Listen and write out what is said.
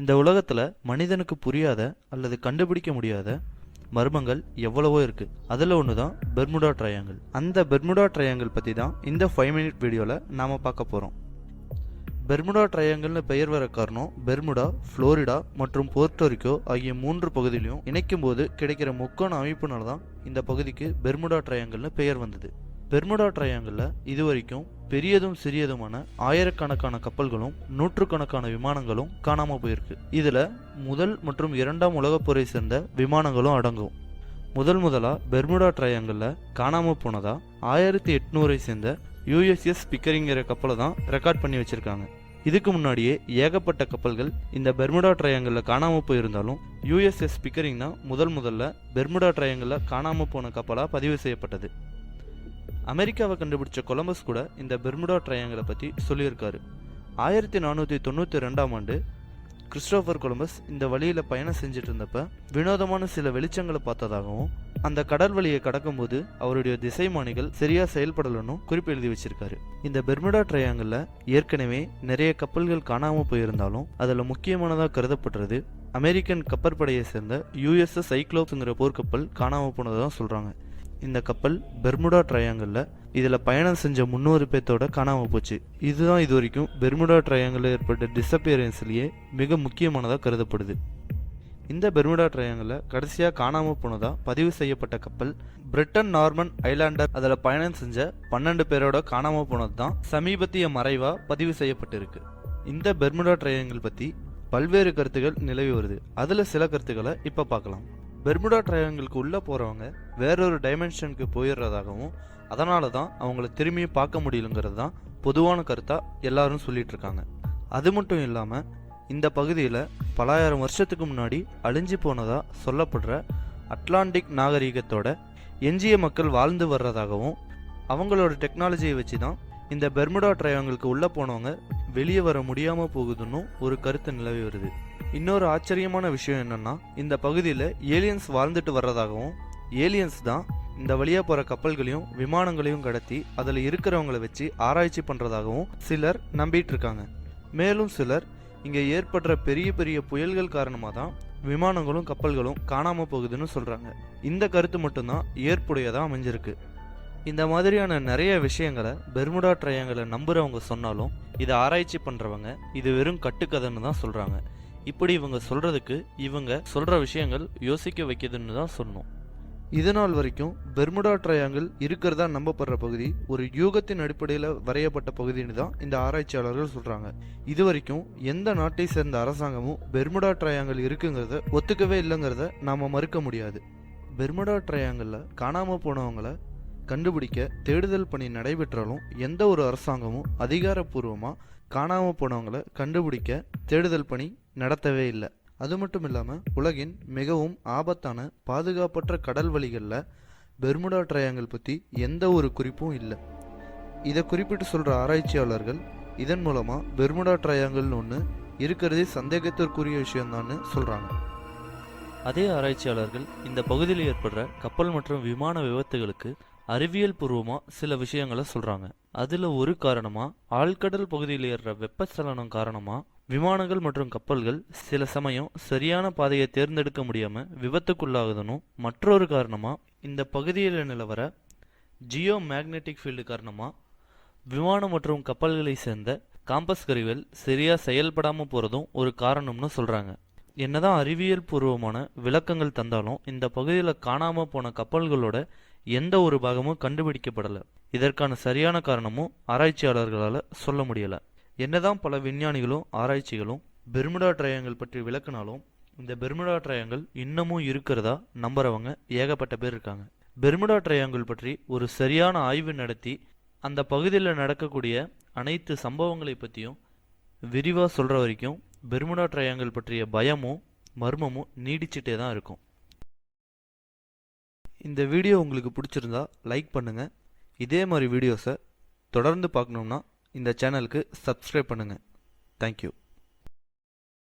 இந்த உலகத்துல மனிதனுக்கு புரியாத அல்லது கண்டுபிடிக்க முடியாத மர்மங்கள் எவ்வளவோ இருக்கு. அதில் ஒன்று தான் பெர்முடா ட்ரையாங்கிள் அந்த பெர்முடா ட்ரையாங்கிள் பற்றி தான் இந்த ஃபைவ் மினிட் வீடியோவில் நாம் பார்க்க போகிறோம் பெர்முடா ட்ரையாங்கிள்னு பெயர் வர காரணம் பெர்முடா ஃப்ளோரிடா மற்றும் போர்ட்டோரிக்கோ ஆகிய மூன்று பகுதியிலையும் இணைக்கும் போது கிடைக்கிற முக்கோண அமைப்புனால தான் இந்த பகுதிக்கு பெர்முடா ட்ரையாங்கிள்னு பெயர் வந்தது. பெர்முடா ட்ரையாங்கிளில் இதுவரைக்கும் பெரியதும் சிறியதுமான ஆயிரக்கணக்கான கப்பல்களும் நூற்றுக்கணக்கான விமானங்களும் காணாமல் போயிருக்கு. இதில் முதல் மற்றும் இரண்டாம் உலகப் போரை சேர்ந்த விமானங்களும் அடங்கும். முதல் முதலாக பெர்முடா ட்ரையாங்கிளில் காணாமல் போனதா ஆயிரத்தி எட்நூறை சேர்ந்த யூஎஸ்எஸ் பிக்கரிங்கிற கப்பலை தான் ரெக்கார்ட் பண்ணி வச்சுருக்காங்க. இதுக்கு முன்னாடியே ஏகப்பட்ட கப்பல்கள் இந்த பெர்முடா ட்ரையாங்கிளில் காணாமல் போயிருந்தாலும் யூஎஸ்எஸ் பிக்கரிங் தான் முதல் முதல்ல பெர்முடா ட்ரையாங்கிளில் காணாமல் போன கப்பலாக பதிவு செய்யப்பட்டது. அமெரிக்காவை கண்டுபிடிச்ச கொலம்பஸ் கூட இந்த பெர்முடா ட்ரையாங்கலை பற்றி சொல்லியிருக்காரு. ஆயிரத்தி நானூற்றி தொண்ணூற்றி ரெண்டாம் ஆண்டு கிறிஸ்டோஃபர் கொலம்பஸ் இந்த வழியில் பயணம் செஞ்சுட்டு இருந்தப்ப வினோதமான சில வெளிச்சங்களை பார்த்ததாகவும் அந்த கடல் வழியை கடக்கும்போது அவருடைய திசைமானிகள் சரியா செயல்படலன்னு குறிப்பு எழுதி வச்சிருக்காரு. இந்த பெர்முடா ட்ரையாங்கிளில் ஏற்கனவே நிறைய கப்பல்கள் காணாமல் போயிருந்தாலும் அதில் முக்கியமானதாக கருதப்படுறது அமெரிக்கன் கப்பற்படையை சேர்ந்த யுஎஸ்எஸ் சைக்ளோப்ஸுங்கிற போர்க்கப்பல் காணாமல் போனதாக சொல்கிறாங்க இந்த கப்பல் பெர்முடா ட்ரையாங்கிளில் இதில் பயணம் செஞ்ச முன்னூறு பேர்த்தோட காணாமல் போச்சு. இதுதான் இது வரைக்கும் பெர்முடா ட்ரையாங்கிளில் ஏற்பட்ட டிஸப்பியரன்ஸ்லேயே மிக முக்கியமானதாக கருதப்படுது. இந்த பெர்முடா ட்ரையாங்கிளில் கடைசியாக காணாமல் போனதாக பதிவு செய்யப்பட்ட கப்பல் பிரிட்டன் நார்மன் ஐலாண்டர் அதில் பயணம் செஞ்ச பன்னெண்டு பேரோட காணாமல் போனது தான் சமீபத்திய மறைவாக பதிவு செய்யப்பட்டிருக்கு. இந்த பெர்முடா ட்ரையாங்கிள் பற்றி பல்வேறு கருத்துகள் நிலவி வருது. அதில் சில கருத்துக்களை இப்போ பார்க்கலாம். பெர்முடா ட்ரையாங்கிளுக்கு உள்ளே போகிறவங்க வேறொரு டைமென்ஷனுக்கு போயிடுறதாகவும் அதனால தான் அவங்கள திரும்பியும் பார்க்க முடியலங்கிறது தான் பொதுவான கருத்தாக எல்லாரும் சொல்லிட்டு இருக்காங்க. அது மட்டும் இல்லாமல் இந்த பகுதியில் பலாயிரம் வருஷத்துக்கு முன்னாடி அழிஞ்சு போனதாக சொல்லப்படுற அட்லாண்டிக் நாகரிகத்தோட எஞ்சிய மக்கள் வாழ்ந்து வர்றதாகவும் அவங்களோட டெக்னாலஜியை வச்சு தான் இந்த பெர்முடா ட்ரையாங்கிளுக்கு உள்ளே போனவங்க வெளியே வர முடியாமல் போகுதுன்னு ஒரு கருத்து நிலவி வருது. இன்னொரு ஆச்சரியமான விஷயம் என்னன்னா இந்த பகுதியில் ஏலியன்ஸ் வாழ்ந்துட்டு வர்றதாகவும் ஏலியன்ஸ் தான் இந்த வழியாக போகிற கப்பல்களையும் விமானங்களையும் கடத்தி அதில் இருக்கிறவங்கள வச்சு ஆராய்ச்சி பண்ணுறதாகவும் சிலர் நம்பிட்டு இருக்காங்க மேலும் சிலர் இங்கே ஏற்படுற பெரிய பெரிய புயல்கள் காரணமாக தான் விமானங்களும் கப்பல்களும் காணாமல் போகுதுன்னு சொல்கிறாங்க இந்த கருத்து மட்டும்தான் ஏற்புடையதாக அமைஞ்சிருக்கு. இந்த மாதிரியான நிறைய விஷயங்களை பெர்முடா ட்ரையங்களை நம்புறவங்க சொன்னாலும் இதை ஆராய்ச்சி பண்ணுறவங்க இது வெறும் கட்டுக்கதைன்னு தான் சொல்கிறாங்க இப்படி இவங்க சொல்கிறதுக்கு இவங்க சொல்கிற விஷயங்கள் யோசிக்க வைக்குதுன்னு தான் சொன்னோம் இது நாள் வரைக்கும் பெர்முடா ட்ரையாங்கிள் இருக்கிறதா நம்பப்படுற பகுதி ஒரு யூகத்தின் அடிப்படையில் வரையப்பட்ட பகுதின்னு தான் இந்த ஆராய்ச்சியாளர்கள் சொல்கிறாங்க இது வரைக்கும் எந்த நாட்டை சேர்ந்த அரசாங்கமும் பெர்முடா ட்ரையாங்கிள் இருக்குங்கிறத ஒத்துக்கவே இல்லைங்கிறத நாம் மறுக்க முடியாது. பெர்முடா ட்ரையாங்கிளில் காணாமல் போனவங்கள கண்டுபிடிக்க தேடுதல் பணி நடைபெற்றாலும் எந்த ஒரு அரசாங்கமும் அதிகாரப்பூர்வமாக காணாமல் போனவங்களை கண்டுபிடிக்க தேடுதல் பணி நடத்தவே இல்லை. அது மட்டும் இல்லாமல் உலகின் மிகவும் ஆபத்தான பாதுகாப்பற்ற கடல் வழிகளில் பெர்முடா ட்ரையாங்கல் பற்றி எந்த ஒரு குறிப்பும் இல்லை. இதை குறிப்பிட்டு சொல்கிற ஆராய்ச்சியாளர்கள் இதன் மூலமாக பெர்முடா ட்ரையாங்கல்னு ஒன்று இருக்கிறதே சந்தேகத்திற்குரிய விஷயம்தான்னு சொல்கிறாங்க அதே ஆராய்ச்சியாளர்கள் இந்த பகுதியில் ஏற்படுற கப்பல் மற்றும் விமான விபத்துகளுக்கு அறிவியல் பூர்வமாக சில விஷயங்களை சொல்கிறாங்க அதில் ஒரு காரணமாக ஆழ்கடல் பகுதியில் ஏறுற வெப்பச்சலனம் காரணமாக விமானங்கள் மற்றும் கப்பல்கள் சில சமயம் சரியான பாதையை தேர்ந்தெடுக்க முடியாமல் விபத்துக்குள்ளாகுதுன்னு மற்றொரு காரணமாக இந்த பகுதியில் நிலவர ஜியோ மேக்னெட்டிக் ஃபீல்டு காரணமாக விமானம் மற்றும் கப்பல்களை சேர்ந்த காம்பஸ் கருவிகள் சரியாக செயல்படாமல் போகிறதும் ஒரு காரணம்னு சொல்கிறாங்க என்னதான் அறிவியல் பூர்வமான விளக்கங்கள் தந்தாலும் இந்த பகுதியில் காணாமல் போன கப்பல்களோட எந்த ஒரு பாகமும் கண்டுபிடிக்கப்படலை. இதற்கான சரியான காரணமும் ஆராய்ச்சியாளர்களால் சொல்ல முடியலை. என்னதான் பல விஞ்ஞானிகளும் ஆராய்ச்சிகளும் பெர்முடா ட்ரையாங்கிள் பற்றி விளக்குனாலும் இந்த பெர்முடா ட்ரையாங்கல் இன்னமும் இருக்கிறதா நம்புறவங்க ஏகப்பட்ட பேர் இருக்காங்க. பெர்முடா ட்ரையாங்கிள் பற்றி ஒரு சரியான ஆய்வு நடத்தி அந்த பகுதியில் நடக்கக்கூடிய அனைத்து சம்பவங்களை பற்றியும் விரிவாக சொல்கிற வரைக்கும் பெர்முடா ட்ரையாங்கிள் பற்றிய பயமும் மர்மமும் நீடிச்சிட்டே தான் இருக்கும். இந்த வீடியோ உங்களுக்கு பிடிச்சிருந்தா லைக் பண்ணுங்கள் இதே மாதிரி வீடியோஸை தொடர்ந்து பார்க்கணுன்னா இந்த சேனலுக்கு சப்ஸ்கிரைப் பண்ணுங்கள் தேங்க்யூ